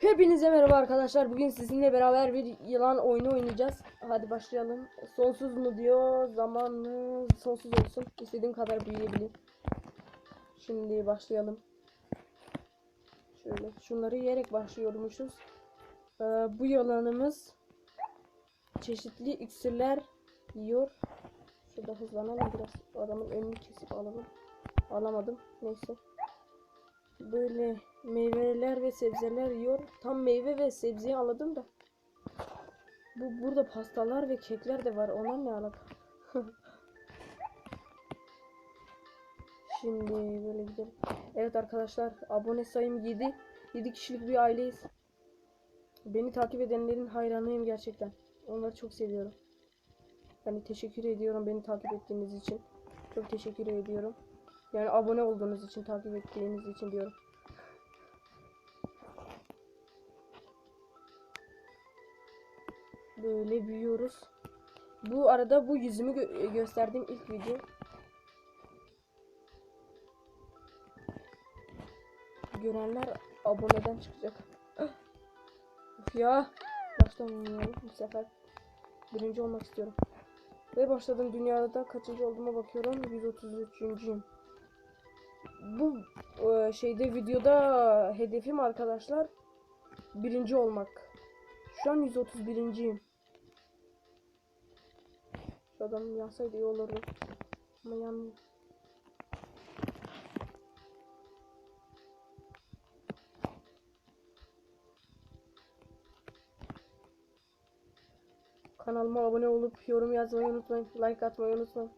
Hepinize merhaba arkadaşlar. Bugün sizinle beraber bir yılan oyunu oynayacağız. Hadi başlayalım. Sonsuz mu diyor. Zamanı sonsuz olsun. İstediğim kadar büyüyebileyim. Şimdi başlayalım. Şöyle şunları yiyerek başlıyormuşuz. Ee, bu yılanımız çeşitli iksirler yiyor. Şurada hızlanalım biraz. Adamın önünü kesip alalım. Alamadım. Neyse böyle meyveler ve sebzeler yiyor. Tam meyve ve sebzeyi anladım da. Bu burada pastalar ve kekler de var. Onlar ne alaka? Şimdi böyle gidelim. Evet arkadaşlar abone sayım 7. 7 kişilik bir aileyiz. Beni takip edenlerin hayranıyım gerçekten. Onları çok seviyorum. Yani teşekkür ediyorum beni takip ettiğiniz için. Çok teşekkür ediyorum. Yani abone olduğunuz için, takip ettiğiniz için diyorum. Böyle büyüyoruz. Bu arada bu yüzümü gö- gösterdiğim ilk video. Görenler aboneden çıkacak. of ya. Baştan oynayalım bu sefer. Birinci olmak istiyorum. Ve başladım dünyada da kaçıncı olduğuma bakıyorum. 133.'üyüm. Bu e, şeyde videoda hedefim arkadaşlar birinci olmak. Şu an 131.yim. Şu adam yansaydı iyi olurdu. Ama yanmıyor. Kanalıma abone olup yorum yazmayı unutmayın. Like atmayı unutmayın.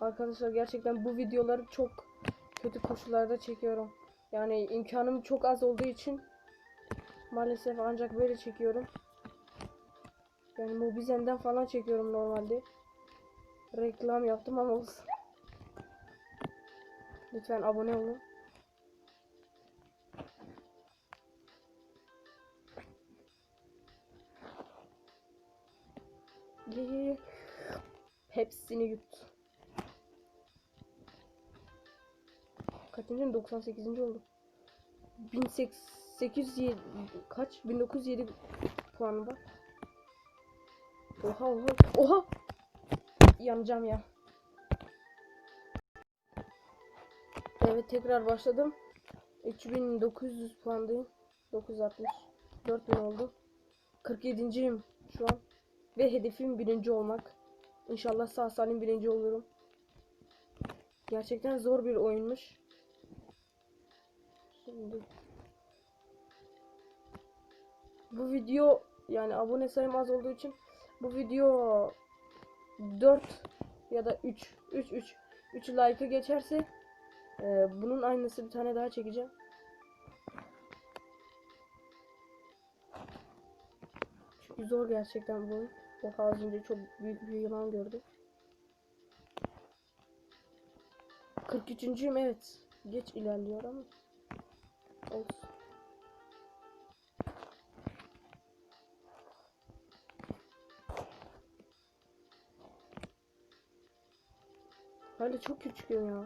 Arkadaşlar gerçekten bu videoları çok kötü koşullarda çekiyorum. Yani imkanım çok az olduğu için maalesef ancak böyle çekiyorum. Yani Mobizen'den falan çekiyorum normalde. Reklam yaptım ama olsun. Lütfen abone olun. Hepsini yut. Kaçıncı? 98. oldu. 1807 kaç? 1907 puanı var. Oha oha. Oha. Yanacağım ya. Evet tekrar başladım. 3900 puandayım. 960. 4000 oldu. 47.yim şu an. Ve hedefim birinci olmak. İnşallah sağ salim birinci olurum. Gerçekten zor bir oyunmuş. Şimdi bu video yani abone sayım az olduğu için bu video 4 ya da 3 3 3 3 like'ı geçerse e, bunun aynısı bir tane daha çekeceğim. Çünkü zor gerçekten bu. Oha az önce çok büyük bir yılan gördüm. 43.'üyüm evet. Geç ilerliyor ama. Olsun. Hala çok küçüğüm ya.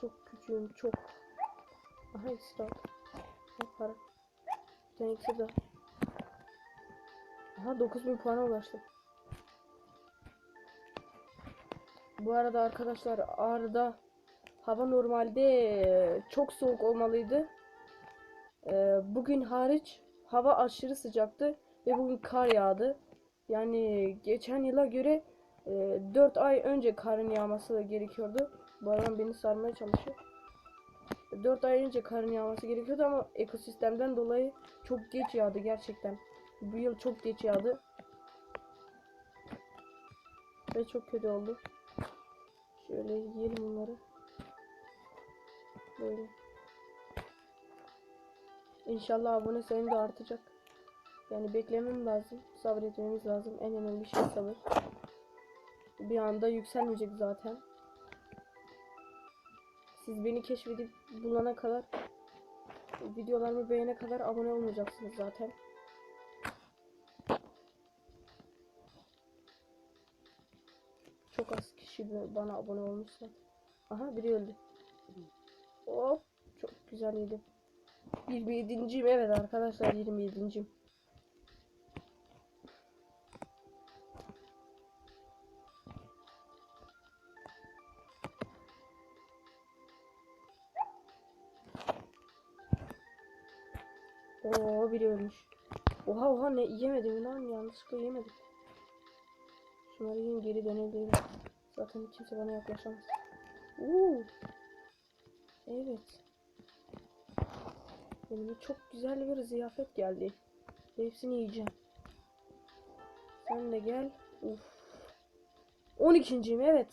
Çok küçüğüm çok. Aha ikisi daha. Ha, para. Bir tane. Aha 9000 puana ulaştım. Bu arada arkadaşlar Ağrı'da hava normalde çok soğuk olmalıydı. Ee, bugün hariç hava aşırı sıcaktı ve bugün kar yağdı. Yani geçen yıla göre e, 4 ay önce karın yağması gerekiyordu. Bu adam beni sarmaya çalışıyor. 4 ay önce karın yağması gerekiyordu ama ekosistemden dolayı çok geç yağdı gerçekten. Bu yıl çok geç yağdı. Ve çok kötü oldu. Şöyle yiyelim bunları. Böyle. İnşallah abone sayım da artacak. Yani beklemem lazım. Sabretmemiz lazım. En önemli şey sabır. Bir anda yükselmeyecek zaten. Siz beni keşfedip bulana kadar videolarımı beğene kadar abone olmayacaksınız zaten. Çok az kişi bana abone olmuşsa. Aha biri öldü. Hop çok güzel yedim. 27.yim evet arkadaşlar 27.yim. Oo biri ölmüş. Oha oha ne yemedim lan yanlışlıkla yemedim. Şunları yiyin geri dönebilirim. Zaten kimse bana yaklaşamaz. Oo. Evet. Önüme çok güzel bir ziyafet geldi. Hepsini yiyeceğim. Sen de gel. Uf. 12.yim evet.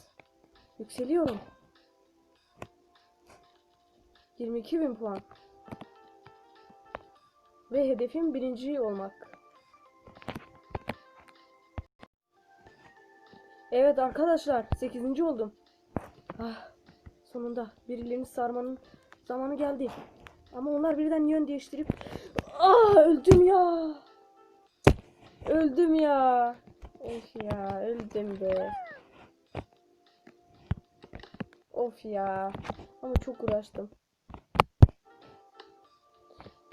Yükseliyorum. 22.000 puan. Ve hedefim birinci olmak. Evet arkadaşlar 8. oldum. Ah, sonunda birilerini sarmanın zamanı geldi. Ama onlar birden yön değiştirip Ah öldüm ya. Öldüm ya. Of ya öldüm be. Of ya. Ama çok uğraştım.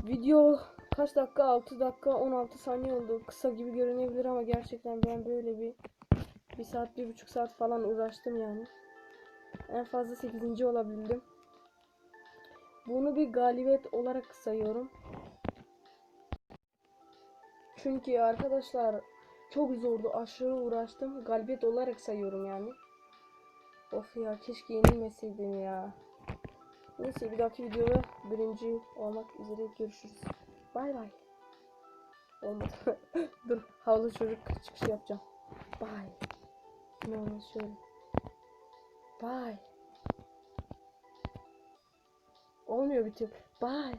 Video kaç dakika? 6 dakika 16 saniye oldu. Kısa gibi görünebilir ama gerçekten ben böyle bir bir saat bir buçuk saat falan uğraştım yani. En fazla 8. olabildim. Bunu bir galibiyet olarak sayıyorum. Çünkü arkadaşlar çok zordu. Aşırı uğraştım. Galibiyet olarak sayıyorum yani. Of ya keşke yenilmeseydim ya. Neyse bir dahaki videoda birinci olmak üzere görüşürüz. Bay bay. Olmadı. Dur havlu çocuk çıkışı yapacağım. Bay. Ne olmaz şöyle. Bay. Olmuyor bir türlü. Bay.